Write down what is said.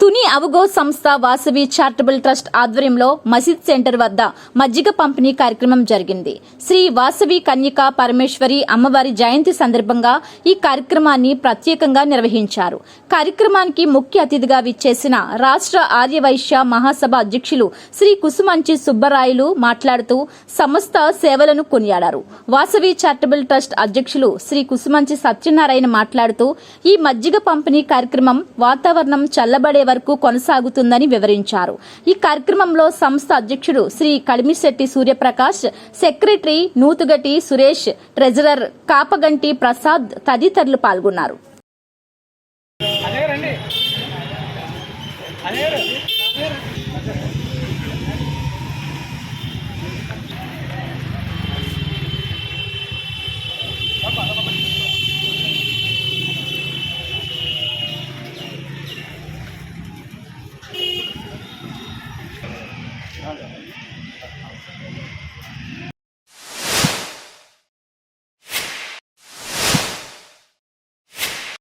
తుని అవగో సంస్థ Vasavi charitable trust ఆధ్వర్యంలో మసీద్ సెంటర్ వద్ద మజ్జిగ పంపిణీ కార్యక్రమం జరిగింది. శ్రీ వాసవి కన్యక పరమేశ్వరి అమ్మవారి జయంతి సందర్భంగా ఈ కార్యక్రమాన్ని ప్రత్యేకంగా నిర్వహించారు. కార్యక్రమానికి ముఖ్య అతిథిగా విచ్చేసిన రాష్ట్ర ఆర్యవైశ్య మహాసభ అధ్యక్షులు శ్రీ కుసుమంచి సుబ్బరాయలు మాట్లాడుతూ సమస్త సేవలను కొనియాడారు. వాసవి చారిటబుల్ ట్రస్ట్ అధ్యక్షులు శ్రీ కుసుమంచి సత్యనారాయణ మాట్లాడుతూ ఈ మజ్జిగ పంపిణీ కార్యక్రమం వాతావరణం చల్లబడే వరకు కొనసాగుతుందని వివరించారు. ఈ కార్యక్రమంలో సంస్థ అధ్యక్షుడు శ్రీ కడిమిశెట్టి సూర్యప్రకాష్ సెక్రటరీ నూతుగటి సురేష్ ట్రెజరర్ కాపగంటి ప్రసాద్ తదితరులు పాల్గొన్నారు. అదే రండి. అదే రండి. Hola.